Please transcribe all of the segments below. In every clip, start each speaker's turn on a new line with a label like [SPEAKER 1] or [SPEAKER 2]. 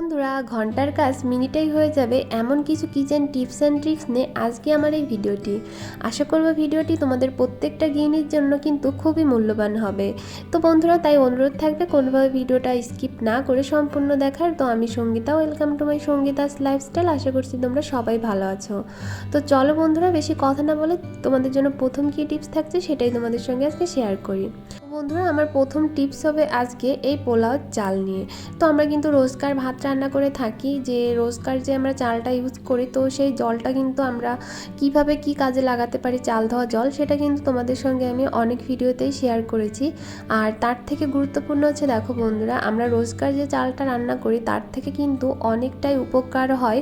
[SPEAKER 1] বন্ধুরা, ঘণ্টার কাজ মিনিটেই হয়ে যাবে। এমন কিছু কিচেন টিপস অ্যান্ড ট্রিক্স নিয়ে আজকে আমার এই ভিডিওটি। আশা করব ভিডিওটি তোমাদের প্রত্যেকটা গৃহিণীর জন্য কিন্তু খুবই মূল্যবান হবে। তো বন্ধুরা, তাই অনুরোধ থাকবে, কোনোভাবে ভিডিওটা স্কিপ না করে সম্পূর্ণ দেখার। তো আমি Sangeeta, welcome to my Sangeeta's lifestyle. আশা করছি তোমরা সবাই ভালো আছো। তো চলো বন্ধুরা, বেশি কথা না বলে তোমাদের জন্য প্রথম কী টিপস থাকছে সেটাই তোমাদের সঙ্গে আজকে শেয়ার করি। বন্ধুরা, আমার প্রথম টিপস হবে আজকে এই পোলাও চাল নিয়ে। তো আমরা কিন্তু রোজকার ভাত রান্না করে থাকি, যে রোজকার যে আমরা চালটা ইউজ করি, তো সেই জলটা কিন্তু আমরা কীভাবে কি কাজে লাগাতে পারি চাল ধোয়া জল, সেটা কিন্তু তোমাদের সঙ্গে আমি অনেক ভিডিওতেই শেয়ার করেছি। আর তার থেকে গুরুত্বপূর্ণ হচ্ছে, দেখো বন্ধুরা, আমরা রোজকার যে চালটা রান্না করি, তার থেকে কিন্তু অনেকটাই উপকার হয়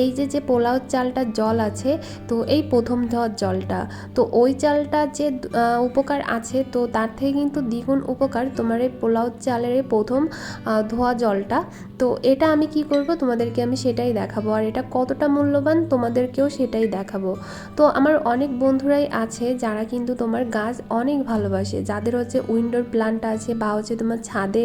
[SPEAKER 1] এই যে যে পোলাও চালটার জল আছে, তো এই প্রথম ধোয়ার জলটা। তো ওই চালটা যে উপকার আছে, তো তার থেকে কিন্তু দ্বিগুণ উপকার তোমার এই পোলাও চালের প্রথম ধোয়া জলটা। তো এটা আমি কি করব? তোমাদেরকে আমি সেটাই দেখাবো। আর এটা কতটা মূল্যবান তোমাদেরকেও সেটাই দেখাবো। তো আমার অনেক বন্ধুরাই আছে যারা কিন্তু তোমার গাছ অনেক ভালোবাসে। যাদের হচ্ছে উইন্ডোর প্লান্ট আছে বা হচ্ছে তোমার ছাদে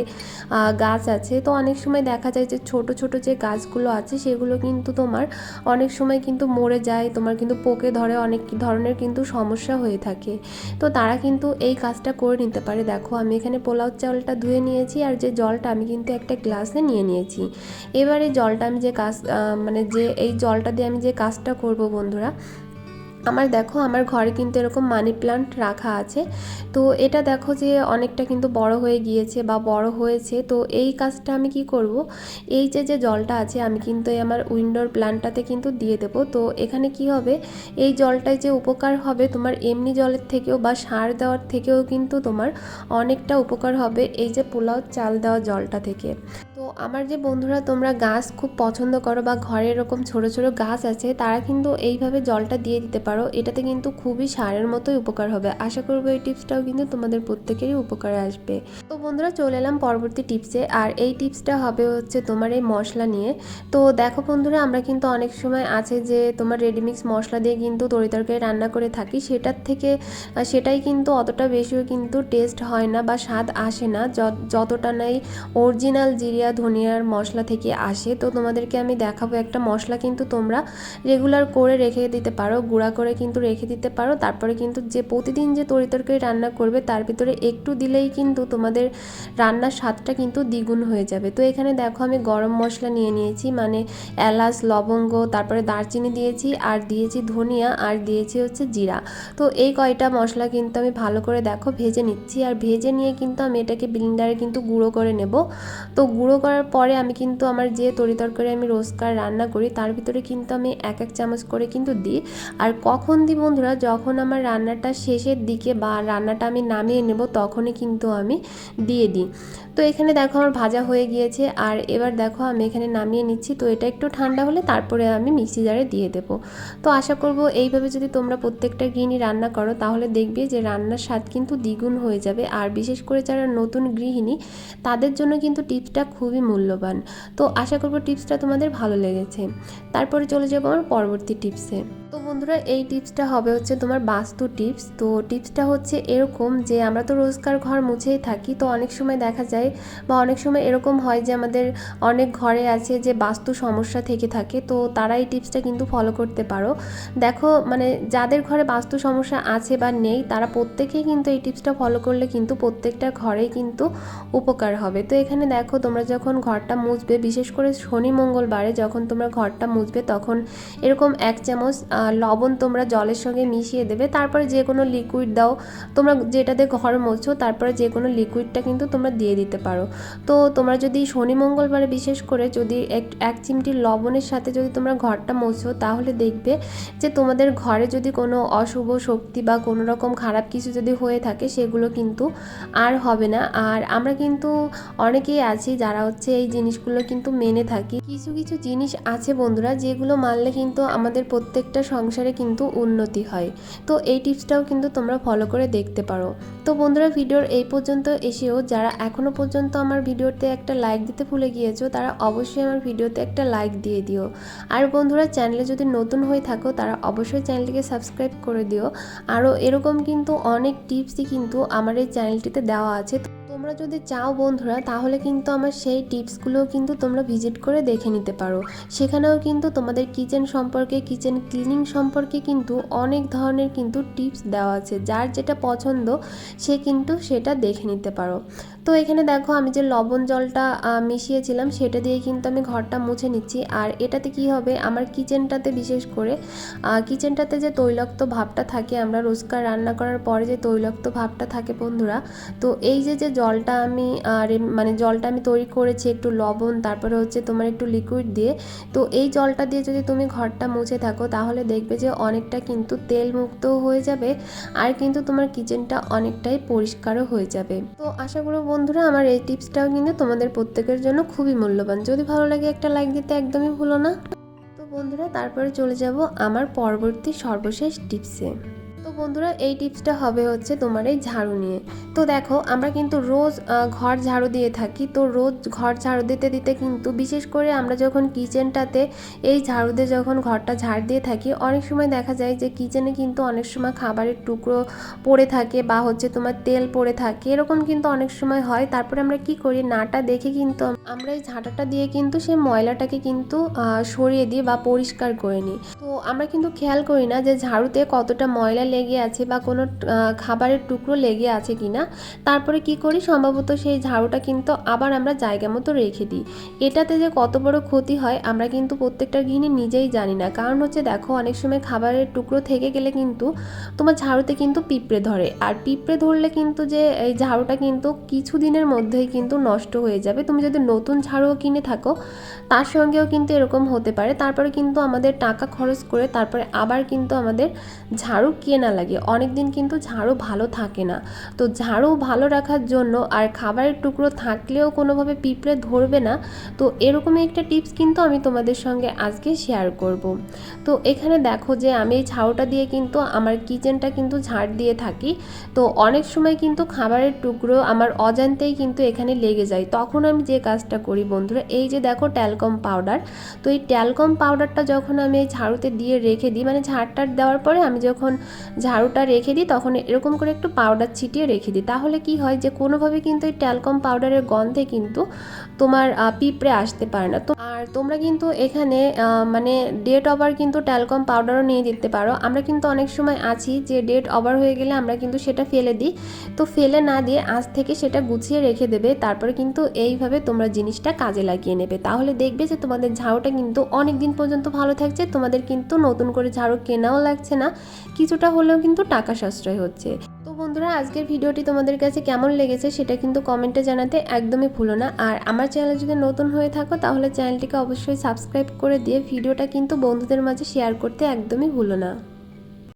[SPEAKER 1] গাছ আছে। তো অনেক সময় দেখা যায় যে ছোট ছোট যে গাছগুলো আছে সেগুলো কিন্তু তোমার অনেক সময় কিন্তু মরে যায়। তোমার কিন্তু পোকে ধরে অনেক ধরনের কিন্তু সমস্যা হয়ে থাকে। তো তারা কিন্তু এই কাজটা করে নিতে পারে। দেখো, আমি এখানে পোলাও চালটা ধুয়ে নিয়েছি আর যে জলটা আমি কিন্তু একটা গ্লাসে নিয়ে নিয়েছি। এবার জলটা আমি যে কাজ মানে যে, এই জলটা দিয়ে আমি যে কাজটা করব বন্ধুরা আমার দেখো, আমার ঘরে কিন্তু এরকম মানি প্লান্ট রাখা আছে। তো এটা দেখো যে অনেকটা কিন্তু বড় হয়ে গিয়েছে বা বড় হয়েছে। তো এই কাজটা আমি কি করব? এই যে যে জলটা আছে, আমি কিন্তু এই আমার উইন্ডোর প্লান্টটাতে কিন্তু দিয়ে দেবো। তো এখানে কি হবে? এই জলটায় যে উপকার হবে তোমার এমনি জলের থেকেও বা সার দেওয়ার থেকেও কিন্তু তোমার অনেকটা উপকার হবে এই যে পোলাও চাল দেওয়া জলটা থেকে। তো আমার যে বন্ধুরা, তোমরা গাছ খুব পছন্দ করো বা ঘরে এরকম ছোট ছোট গাছ আছে, তারা কিন্তু এইভাবে জলটা দিয়ে দিতে পারো। এটাতে কিন্তু খুবই সারের মতোই উপকার হবে। আশা করব এই টিপসটাও কিন্তু তোমাদের প্রত্যেকেরই উপকারে আসবে। তো বন্ধুরা, চলে এলাম পরবর্তী টিপসে। আর এই টিপসটা হবে হচ্ছে তোমার এই মশলা নিয়ে। তো দেখো বন্ধুরা, আমরা কিন্তু অনেক সময় আছে যে তোমার রেডিমিক্স মশলা দিয়ে কিন্তু তরিতরকারি রান্না করে থাকি। সেটার থেকে, সেটাই কিন্তু অতটা বেশিও কিন্তু টেস্ট হয় না বা স্বাদ আসে না। যত- যতটা নাই অরিজিনাল জিরিয়া ধনিয়ার মশলা থেকে আসে, তো তোমাদেরকে আমি দেখাবো একটা মশলা কিন্তু তোমরা রেগুলার করে রেখে দিতে পারো, গুঁড়া করে কিন্তু রেখে দিতে পারো। তারপরে কিন্তু যে প্রতিদিন যে তরিতরকারি রান্না করবে, তার ভিতরে একটু দিলেই কিন্তু তোমাদের রান্নার স্বাদটা কিন্তু দ্বিগুণ হয়ে যাবে। তো এখানে দেখো আমি গরম মশলা নিয়ে নিয়েছি মানে এলাচ, লবঙ্গ, তারপরে দারচিনি দিয়েছি, আর দিয়েছি ধনিয়া, আর দিয়েছি হচ্ছে জিরা। তো এই কয়টা মশলা কিন্তু আমি ভালো করে দেখো, ভেজে নিচ্ছি। আর ভেজে নিয়ে কিন্তু আমি এটাকে ব্লিন্ডারে কিন্তু গুঁড়ো করে নেব। তো গুঁড়ো করার পরে আমি কিন্তু আমার যে তরিতরকারি আমি রোজকার রান্না করি, তার ভিতরে কিন্তু আমি এক এক চামচ করে কিন্তু দিই। আর কখন দিই বন্ধুরা, যখন আমার রান্নাটা শেষের দিকে বা রান্নাটা আমি নামিয়ে নেব, তখনই কিন্তু আমি দিয়ে দিই। তো এখানে দেখো আমার ভাজা হয়ে গিয়েছে, আর এবার দেখো আমি এখানে নামিয়ে নিচ্ছি। তো এটা একটু ঠান্ডা হলে তারপরে আমি মিক্সি জারে দিয়ে দেবো। তো আশা করব এইভাবে যদি তোমরা প্রত্যেকটা গৃহিণী রান্না করো, তাহলে দেখবে যে রান্নার স্বাদ কিন্তু দ্বিগুণ হয়ে যাবে। আর বিশেষ করে যারা নতুন গৃহিণী, তাদের জন্য কিন্তু টিপসটা খুবই মূল্যবান। তো আশা করব টিপসটা তোমাদের ভালো লেগেছে। তারপরে চলে যাব আমার পরবর্তী টিপসে। তো বন্ধুরা এই টিপসটা হবে হচ্ছে তোমার বাস্তু টিপস। তো টিপসটা হচ্ছে এরকম যে আমরা তো রোজকার ঘর মুছেই থাকি তো অনেক সময় দেখা যায় বা অনেক সময় এরকম হয় যে আমাদের অনেক ঘরে আছে যে বাস্তু সমস্যা থেকে থাকে তো তারা এই টিপসটা কিন্তু ফলো করতে পারো। দেখো মানে যাদের ঘরে বাস্তু সমস্যা আছে বা নেই তারা প্রত্যেকেই কিন্তু এই টিপসটা ফলো করলে কিন্তু প্রত্যেকটা ঘরেই কিন্তু উপকার হবে। তো এখানে দেখো তোমরা যখন ঘরটা মুছবে, বিশেষ করে শনি মঙ্গলবারে যখন তোমরা ঘরটা মুছবে, তখন এরকম এক চামচ লবণ তোমরা জলের সঙ্গে মিশিয়ে দেবে। তারপরে যে কোনো লিকুইড দাও। তোমরা যেটাতে ঘর মোছো, তারপরে যে কোনো লিকুইডটা কিন্তু তোমরা দিয়ে দিতে পারো। তো তোমরা যদি শনি মঙ্গলবারে বিশেষ করে যদি এক এক চিমটি লবণের সাথে যদি তোমরা ঘরটা মোছো, তাহলে দেখবে যে তোমাদের ঘরে যদি কোনো অশুভ শক্তি বা কোনো রকম খারাপ কিছু যদি হয়ে থাকে, সেগুলো কিন্তু আর হবে না। আর আমরা কিন্তু অনেকেই আছি যারা হচ্ছে এই জিনিসগুলো কিন্তু মেনে থাকি। কিছু কিছু জিনিস আছে বন্ধুরা, যেগুলো মানলে কিন্তু আমাদের প্রত্যেকটা সংসারে কিন্তু উন্নতি হয়। তো এই টিপসটাও কিন্তু তোমরা ফলো করে দেখতে পারো। তো বন্ধুরা, ভিডিওর এই পর্যন্ত এসেও যারা এখনও পর্যন্ত আমার ভিডিওতে একটা লাইক দিতে ভুলে গিয়েছো, তারা অবশ্যই আমার ভিডিওতে একটা লাইক দিয়ে দিও। আর বন্ধুরা, চ্যানেলে যদি নতুন হয়ে থাকো, তারা অবশ্যই চ্যানেলটিকে সাবস্ক্রাইব করে দিও। আরও এরকম কিন্তু অনেক টিপসই কিন্তু আমার এই চ্যানেলটিতে দেওয়া আছে। তোমরা যদি চাও বন্ধুরা, তাহলে কিন্তু আমার সেই টিপসগুলোও কিন্তু তোমরা ভিজিট করে দেখে নিতে পারো। সেখানেও কিন্তু তোমাদের কিচেন সম্পর্কে, কিচেন ক্লিনিং সম্পর্কে কিন্তু অনেক ধরনের কিন্তু টিপস দেওয়া আছে। যার যেটা পছন্দ, সে কিন্তু সেটা দেখে নিতে পারো। তো এখানে দেখো, আমি যে লবণ জলটা মিশিয়েছিলাম, সেটা দিয়ে কিন্তু আমি ঘরটা মুছে নিচ্ছি। আর এটাতে কি হবে, আমার কিচেনটাতে বিশেষ করে কিচেনটাতে যে তৈলাক্ত ভাবটা থাকে, আমরা রোজকার রান্না করার পরে যে তৈলাক্ত ভাবটা থাকে বন্ধুরা, তো এই যে যে জলটা আমি, আর মানে জলটা আমি তৈরি করেছি একটু লবণ, তারপরে হচ্ছে তোমার একটু লিকুইড দিয়ে। তো এই জলটা দিয়ে যদি তুমি ঘরটা মুছে থাকো, তাহলে দেখবে যে অনেকটা কিন্তু তেল মুক্ত হয়ে যাবে, আর কিন্তু তোমার কিচেনটা অনেকটাই পরিষ্কারও হয়ে যাবে। তো আশা করব বন্ধুরা, আমার এই টিপসটাও কিন্তু তোমাদের প্রত্যেকের জন্য খুবই মূল্যবান। যদি ভালো লাগে একটা লাইক দিতে একদমই ভুলো না। তো বন্ধুরা, তারপরে চলে যাব আমার পরবর্তী সর্বশেষ টিপসে। তো বন্ধুরা, এই টিপসটা হবে হচ্ছে তোমার এই ঝাড়ু নিয়ে। তো দেখো, আমরা কিন্তু রোজ ঘর ঝাড়ু দিয়ে থাকি। তো রোজ ঘর ঝাড়ু দিতে দিতে কিন্তু বিশেষ করে আমরা যখন কিচেনটাতে এই ঝাড়ু দিয়ে যখন ঘরটা ঝাড় দিয়ে থাকি, অনেক সময় দেখা যায় যে কিচেনে কিন্তু অনেক সময় খাবারের টুকরো পড়ে থাকে বা হচ্ছে তোমার তেল পড়ে থাকে। এরকম কিন্তু অনেক সময় হয়। তারপরে আমরা কি করি? নাটা দেখে কিন্তু আমরা এই ঝাঁটাটা দিয়ে কিন্তু সেই ময়লাটাকে কিন্তু সরিয়ে দিই বা পরিষ্কার করে নিই। তো আমরা কিন্তু খেয়াল করি না যে ঝাড়ুতে কতটা ময়লা লেগে আছে বা কোনো খাবারের টুকরো লেগে আছে কিনা, তারপরে কি করি? সম্ভবত সেই ঝাড়ুটা কিন্তু আবার আমরা জায়গা মতো রেখে দিই। এটাতে যে কত বড় ক্ষতি হয়, আমরা কিন্তু প্রত্যেকটা গৃহিণী নিজেই জানি না। কারণ হচ্ছে দেখো, অনেক সময় খাবারের টুকরো থেকে গেলে কিন্তু তোমার ঝাড়ুতে কিন্তু পিঁপড়ে ধরে। আর পিঁপড়ে ধরলে কিন্তু যে এই ঝাড়ুটা কিন্তু কিছু দিনের মধ্যেই কিন্তু নষ্ট হয়ে যাবে। তুমি যদি নতুন ঝাড়ুও কিনে থাকো, তার সঙ্গেও কিন্তু এরকম হতে পারে। তারপরে কিন্তু আমাদের টাকা খরচ করে তারপরে আবার কিন্তু আমাদের ঝাড়ু কেনা লাগে। অনেক দিন কিন্তু ঝাড়ু ভালো থাকে না। তো ঝাড়ু ভালো রাখার জন্য আর খাবারের টুকরো থাকলেও কোনোভাবে পিঁপড়ে ধরবে না। তো এরকমই একটা টিপস কিন্তু আমি তোমাদের সঙ্গে আজকে শেয়ার করব। তো এখানে দেখো যে আমি এই ঝাড়ুটা দিয়ে কিন্তু আমার কিচেনটা কিন্তু ঝাড় দিয়ে থাকি। তো অনেক সময় কিন্তু খাবারের টুকরো আমার অজান্তেই কিন্তু এখানে লেগে যায়। তখন আমি যে কাজটা করি বন্ধুরা, এই যে দেখো ট্যালকম পাউডার। তো এই ট্যালকম পাউডারটা যখন আমি এই ঝাড়ুতে দিয়ে রেখে দিই মানে ঝাড়টার দেওয়ার পরে আমি যখন ঝাড়ুটা রেখে দিই, তখন এরকম করে একটু পাউডার ছিটিয়ে রেখে দিই। তাহলে কি হয় যে, কোনোভাবে কিন্তু এই ট্যালকম পাউডারের গন্ধে কিন্তু তোমার পিঁপড়ে আসতে পারে না। তো আর তোমরা কিন্তু এখানে মানে ডেট ওভার কিন্তু ট্যালকম পাউডারও নিয়ে দিতে পারো। আমরা কিন্তু অনেক সময় আছি যে ডেট ওভার হয়ে গেলে আমরা কিন্তু সেটা ফেলে দিই। তো ফেলে না দিয়ে আজ থেকে সেটা গুছিয়ে রেখে দেবে। তারপরে কিন্তু এইভাবে তোমরা জিনিসটা কাজে লাগিয়ে নেবে। তাহলে দেখবে যে, তোমাদের ঝাড়ুটা কিন্তু অনেক দিন পর্যন্ত ভালো থাকছে। তোমাদের কিন্তু নতুন করে ঝাড়ু কেনাও লাগছে না। কিছুটা হলেও কিন্তু টাকা সাশ্রয় হচ্ছে। তো বন্ধুরা, আজকের ভিডিওটি তোমাদের কাছে কেমন লেগেছে সেটা কিন্তু কমেন্টে জানাতে একদমই ভুলো না। আর আমার চ্যানেল যদি নতুন হয়ে থাকো, তাহলে চ্যানেলটিকে অবশ্যই সাবস্ক্রাইব করে দিয়ে ভিডিওটা কিন্তু বন্ধুদের মাঝে শেয়ার করতে একদমই ভুলো না।